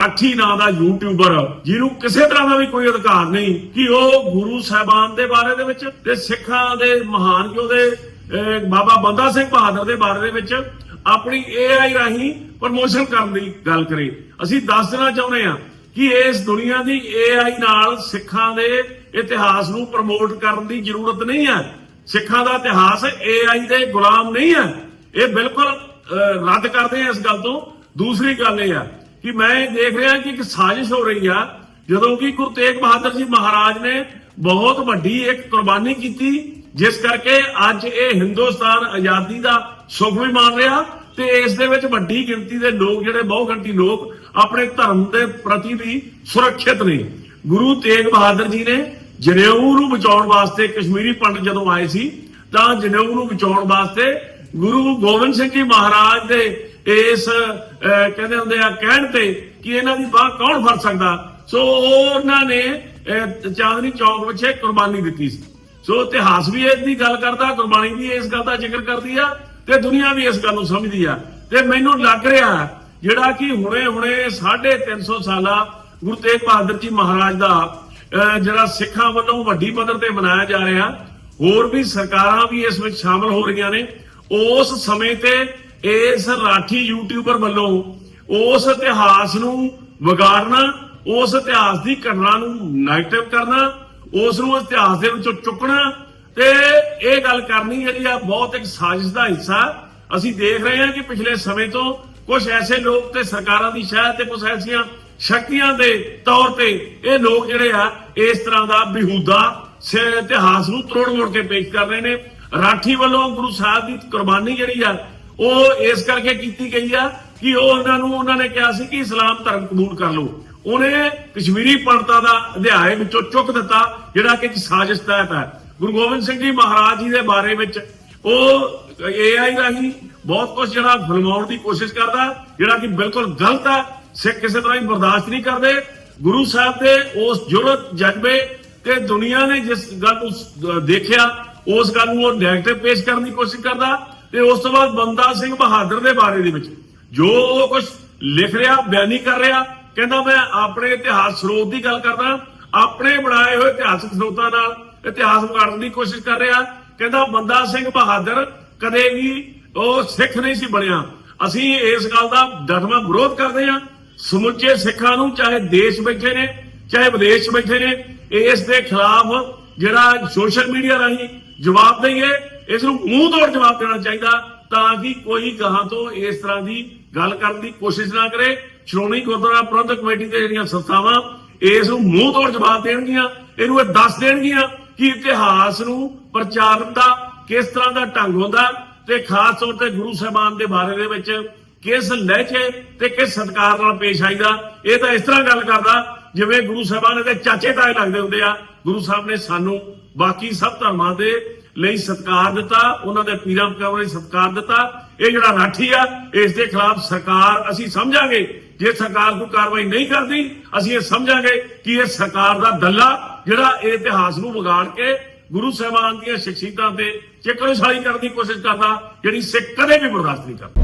ਰਾਠੀ ਨਾਂ ਦਾ ਯੂਟਿਊਬਰ ਜਿਹਨੂੰ ਕਿਸੇ ਤਰ੍ਹਾਂ ਦਾ ਵੀ ਕੋਈ ਅਧਿਕਾਰ ਨਹੀਂ, ਕਿ ਉਹ ਗੁਰੂ ਸਾਹਿਬਾਨ ਦੇ ਬਾਰੇ ਦੇ ਵਿੱਚ ਤੇ ਸਿੱਖਾਂ ਦੇ ਮਹਾਨ ਯੋਧੇ ਬਾਬਾ ਬੰਦਾ ਸਿੰਘ ਬਹਾਦਰ ਦੇ ਬਾਰੇ ਦੇ ਵਿੱਚ ਆਪਣੀ AI ਰਾਹੀਂ ਪ੍ਰਮੋਸ਼ਨ ਕਰਨ ਦੀ ਗੱਲ ਕਰੇ। ਅਸੀਂ ਦੱਸ ਦੇਣਾ ਚਾਹੁੰਦੇ ਹਾਂ ਕਿ ਇਸ ਦੁਨੀਆ ਦੀ AI ਨਾਲ ਸਿੱਖਾਂ ਦੇ ਇਤਿਹਾਸ ਨੂੰ ਪ੍ਰਮੋਟ ਕਰਨ ਦੀ ਜ਼ਰੂਰਤ ਨਹੀਂ ਹੈ। ਸਿੱਖਾਂ ਦਾ ਇਤਿਹਾਸ AI ਦੇ ਗੁਲਾਮ ਨਹੀਂ ਹੈ। ਇਹ ਬਿਲਕੁਲ ਰੱਦ ਕਰਦੇ ਆ ਇਸ ਗੱਲ ਤੋਂ। ਦੂਸਰੀ ਗੱਲ ਇਹ ਆ ਕਿ ਮੈਂ ਇਹ ਦੇਖ ਰਿਹਾ ਕਿ ਇੱਕ ਸਾਜ਼ਿਸ਼ ਹੋ ਰਹੀ ਆ, ਜਦੋਂ ਕਿ ਗੁਰੂ ਤੇਗ ਬਹਾਦਰ ਜੀ ਮਹਾਰਾਜ ਨੇ ਬਹੁਤ ਵੱਡੀ ਇੱਕ ਕੁਰਬਾਨੀ ਕੀਤੀ, ਜਿਸ ਕਰਕੇ ਅੱਜ ਇਹ ਹਿੰਦੁਸਤਾਨ ਆਜ਼ਾਦੀ ਦਾ ਸੁਖ ਵੀ ਮਾਣ ਰਿਹਾ ਤੇ ਇਸ ਦੇ ਵਿੱਚ ਵੱਡੀ ਗਿਣਤੀ ਦੇ ਲੋਕ ਜਿਹੜੇ ਬਹੁ ਗਿਣਤੀ ਲੋਕ ਆਪਣੇ ਧਰਮ ਦੇ ਪ੍ਰਤੀ ਵੀ ਸੁਰੱਖਿਅਤ ਨੇ। ਗੁਰੂ ਤੇਗ ਬਹਾਦਰ ਜੀ ਨੇ ਜਨੇਊ ਨੂੰ ਬਚਾਉਣ ਵਾਸਤੇ ਕਸ਼ਮੀਰੀ ਪੰਡਤ ਜਦੋਂ ਆਏ ਸੀ, ਤਾਂ ਜਨੇਊ ਨੂੰ ਬਚਾਉਣ ਵਾਸਤੇ ਗੁਰੂ ਗੋਬਿੰਦ ਸਿੰਘ ਜੀ ਮਹਾਰਾਜ ਦੇ ਇਸ ਕਹਿੰਦੇ ਹੁੰਦੇ ਆ ਕਹਿਣ ਤੇ ਕਿ ਇਹਨਾਂ ਦੀ ਬਾਹ ਕੌਣ ਫੜ ਸਕਦਾ? ਸੋ ਉਹਨਾਂ ਨੇ ਚਾਂਦਨੀ ਚੌਕ ਵਿੱਚ ਕੁਰਬਾਨੀ ਦਿੱਤੀ ਸੀ। ਸੋ ਇਤਿਹਾਸ ਵੀ ਇਸ ਦੀ ਗੱਲ ਕਰਦਾ ਕੁਰਬਾਨੀ ਵੀ ਇਸ ਗੱਲ ਦਾ ਜ਼ਿਕਰ ਕਰਦੀ ਆ ਤੇ ਦੁਨੀਆ ਵੀ ਇਸ ਗੱਲ ਨੂੰ ਸਮਝਦੀ ਆ। ਤੇ ਮੈਨੂੰ ਲੱਗ ਰਿਹਾ ਜਿਹੜਾ ਕਿ ਹੁਣੇ ਹੁਣੇ 350 ਸਾਲਾ ਗੁਰੂ ਤੇਗ ਬਹਾਦਰ ਜੀ ਮਹਾਰਾਜ ਦਾ ਅਹ, ਜਿਹੜਾ ਸਿੱਖਾਂ ਵੱਲੋਂ ਵੱਡੀ ਪੱਧਰ ਤੇ ਮਨਾਇਆ ਜਾ ਰਿਹਾ ਹੋਰ ਵੀ ਸਰਕਾਰਾਂ ਵੀ ਇਸ ਵਿੱਚ ਸ਼ਾਮਲ ਹੋ ਰਹੀਆਂ ਨੇ ਉਸ ਸਮੇਂ ਤੇ ਇਸ ਰਾਠੀ ਯੂਟਿਊਬਰ ਵੱਲੋਂ ਉਸ ਇਤਿਹਾਸ ਨੂੰ ਵਿਗਾੜਨਾ, ਉਸ ਇਤਿਹਾਸ ਦੀ ਘਟਨਾ ਨੂੰ ਨੈਗੇਟਿਵ ਕਰਨਾ, ਉਸ ਨੂੰ ਇਤਿਹਾਸ ਦੇ ਵਿੱਚੋਂ ਚੁੱਕਣਾ ਤੇ ਇਹ ਗੱਲ ਕਰਨੀ ਜਿਹੜੀ ਆ ਬਹੁਤ ਇੱਕ ਸਾਜ਼ਿਸ਼ ਦਾ ਹਿੱਸਾ। ਅਸੀਂ ਦੇਖ ਰਹੇ ਹਾਂ ਕਿ ਪਿਛਲੇ ਸਮੇਂ ਤੋਂ ਕੁਝ ਐਸੇ ਲੋਕ ਤੇ ਸਰਕਾਰਾਂ ਦੀ ਸ਼ਾਇਦ ਤੇ ਕੁਝ ਐਸੀਆਂ ਸ਼ਕਤੀਆਂ ਦੇ ਤੌਰ ਤੇ ਇਹ ਲੋਕ ਜਿਹੜੇ ਆ, ਇਸ ਤਰ੍ਹਾਂ ਦਾ ਬਿਹੂਦਾ ਇਤਿਹਾਸ ਨੂੰ ਤਰੋੜ ਮੋੜ ਕੇ ਪੇਸ਼ ਕਰ ਰਹੇ ਨੇ। ਰਾਠੀ ਵੱਲੋਂ ਗੁਰੂ ਸਾਹਿਬ ਦੀ ਕੁਰਬਾਨੀ ਜਿਹੜੀ ਆ ਉਹ ਇਸ ਕਰਕੇ ਕੀਤੀ ਗਈ ਆ ਕਿ ਉਹ ਉਹਨਾਂ ਨੂੰ, ਉਹਨਾਂ ਨੇ ਕਿਹਾ ਸੀ ਕਿ ਇਸਲਾਮ ਧਰਮ ਕਬੂਲ ਕਰ ਲਓ। ਉਹਨੇ ਕਸ਼ਮੀਰੀ ਪੰਡਤਾਂ ਦਾ ਅਧਿਆਇ ਵਿੱਚੋਂ ਚੁੱਕ ਦਿੱਤਾ, ਜਿਹੜਾ ਕਿ ਇੱਕ ਸਾਜ਼ਿਸ਼ ਤਹਿਤ ਹੈ। ਗੁਰੂ ਗੋਬਿੰਦ ਸਿੰਘ ਜੀ ਮਹਾਰਾਜ ਜੀ ਦੇ ਬਾਰੇ ਵਿੱਚ ਉਹ AI ਰਾਹੀਂ ਬਹੁਤ ਕੁਝ ਜਿਹੜਾ ਫਿਲਮਾਉਣ ਦੀ ਕੋਸ਼ਿਸ਼ ਕਰਦਾ, ਜਿਹੜਾ ਕਿ ਬਿਲਕੁਲ ਗਲਤ ਹੈ, ਸਿੱਖ ਕਿਸੇ ਤਰ੍ਹਾਂ ਹੀ ਬਰਦਾਸ਼ਤ ਨਹੀਂ ਕਰਦੇ। ਗੁਰੂ ਸਾਹਿਬ ਦੇ ਉਸ ਜੁਰਤ ਜਜ਼ਬੇ ਤੇ ਦੁਨੀਆ ਨੇ ਜਿਸ ਗੱਲ ਨੂੰ ਦੇਖਿਆ, ਉਸ ਗੱਲ ਨੂੰ ਉਹ ਨੈਗੇਟਿਵ ਪੇਸ਼ ਕਰਨ ਦੀ ਕੋਸ਼ਿਸ਼ ਕਰਦਾ। ਤੇ ਉਸ ਤੋਂ ਬਾਅਦ ਬੰਦਾ ਸਿੰਘ ਬਹਾਦਰ ਦੇ ਬਾਰੇ ਦੇ ਵਿੱਚ ਜੋ ਉਹ ਕੁਝ ਲਿਖ ਰਿਹਾ, ਬਿਆਨੀ ਕਰ ਰਿਹਾ, ਕਹਿੰਦਾ ਮੈਂ ਆਪਣੇ ਇਤਿਹਾਸ ਸਰੋਤ ਦੀ ਗੱਲ ਕਰਦਾ, ਆਪਣੇ ਬਣਾਏ ਹੋਏ ਇਤਿਹਾਸਕ ਸਰੋਤਾਂ ਨਾਲ ਇਤਿਹਾਸ ਵਿਗਾੜਨ ਦੀ ਕੋਸ਼ਿਸ਼ ਕਰ ਰਿਹਾ। ਕਹਿੰਦਾ ਬੰਦਾ ਸਿੰਘ ਬਹਾਦਰ ਕਦੇ ਵੀ ਉਹ ਸਿੱਖ ਨਹੀਂ ਸੀ ਬਣਿਆ। ਅਸੀਂ ਇਸ ਗੱਲ ਦਾ ਡਟਵਾਂ ਵਿਰੋਧ ਕਰਦੇ ਹਾਂ। ਸਮੁੱਚੇ ਸਿੱਖਾਂ ਨੂੰ ਚਾਹੇ ਦੇਸ਼ ਬੈਠੇ ਨੇ, ਚਾਹੇ ਵਿਦੇਸ਼ ਬੈਠੇ ਨੇ ਇਸ ਦੇ ਖਿਲਾਫ ਜਿਹੜਾ ਸੋਸ਼ਲ ਮੀਡੀਆ ਰਾਹੀਂ ਜਵਾਬ ਦੇਈਏ ਇਸ ਨੂੰ ਮੂੰਹ ਤੋੜ ਜਵਾਬ ਦੇਣਾ ਚਾਹੀਦਾ ਤਾਂ ਕਿ ਕੋਈ ਗਾਹਾਂ ਤੋਂ ਇਸ ਤਰ੍ਹਾਂ ਦੀ ਗੱਲ ਕਰਨ ਦੀ ਕੋਸ਼ਿਸ਼ ਨਾ ਕਰੇ। ਸ਼੍ਰੋਮਣੀ ਗੁਰਦੁਆਰਾ ਪ੍ਰਬੰਧਕ ਕਮੇਟੀ ਦੇ ਜਿਹੜੀਆਂ ਸੰਸਥਾਵਾਂ ਇਸ ਨੂੰ ਮੂੰਹ ਤੋੜ ਜਵਾਬ ਦੇਣਗੀਆਂ, ਇਹਨੂੰ ਇਹ ਦੱਸ ਦੇਣਗੀਆਂ ਕਿ ਇਤਿਹਾਸ ਨੂੰ ਪ੍ਰਚਾਰਨ ਦਾ ਕਿਸ ਤਰ੍ਹਾਂ ਦਾ ਢੰਗ ਹੁੰਦਾ ਤੇ ਖਾਸ ਤੌਰ ਤੇ ਗੁਰੂ ਸਾਹਿਬਾਨ ਦੇ ਬਾਰੇ ਦੇ ਵਿੱਚ ਕਿਸ ਲਹਿਜੇ ਤੇ ਕਿਸ ਸਤਕਾਰ ਨਾਲ ਪੇਸ਼ ਆਈਦਾ, ਇਹ ਤਾਂ ਇਸ ਤਰ੍ਹਾਂ ਗੱਲ ਕਰਦਾ ਜਿਵੇਂ ਗੁਰੂ ਸਾਹਿਬਾਨ ਦੇ ਚਾਚੇ ਤਾਏ ਲੱਗਦੇ ਹੁੰਦੇ ਆ। ਗੁਰੂ ਸਾਹਿਬ ਨੇ ਸਾਨੂੰ ਬਾਕੀ ਸਭ ਧਰਮਾਂ ਦੇ ਲਈ ਸਤਕਾਰ ਦਿੱਤਾ, ਉਹਨਾਂ ਦੇ ਪੀਰਾਂ ਪਕਾਵਾਂ ਲਈ ਸਤਕਾਰ ਦਿੱਤਾ। ਇਹ ਜਿਹੜਾ ਰਾਠੀ ਆ, ਇਸ ਦੇ ਖਿਲਾਫ ਸਰਕਾਰ, ਅਸੀਂ ਸਮਝਾਂਗੇ ਜੇ ਸਰਕਾਰ ਕੋਈ ਕਾਰਵਾਈ ਨਹੀਂ ਕਰਦੀ, ਅਸੀਂ ਇਹ ਸਮਝਾਂਗੇ ਕਿ ਇਹ ਸਰਕਾਰ ਦਾ ਦੱਲਾ ਜਿਹੜਾ ਇਹ ਇਤਿਹਾਸ ਨੂੰ ਵਿਗਾੜ ਕੇ ਗੁਰੂ ਸਾਹਿਬਾਨ ਦੀਆਂ ਸ਼ਖਸੀਅਤਾਂ ਤੇ ਚਿਕੜਸਾਲੀ ਕਰਨ ਦੀ ਕੋਸ਼ਿਸ਼ ਕਰਦਾ, ਜਿਹੜੀ ਸਿੱਖ ਕਦੇ ਵੀ ਬਰਦਾਸ਼ਤ ਨਹੀਂ ਕਰਦਾ।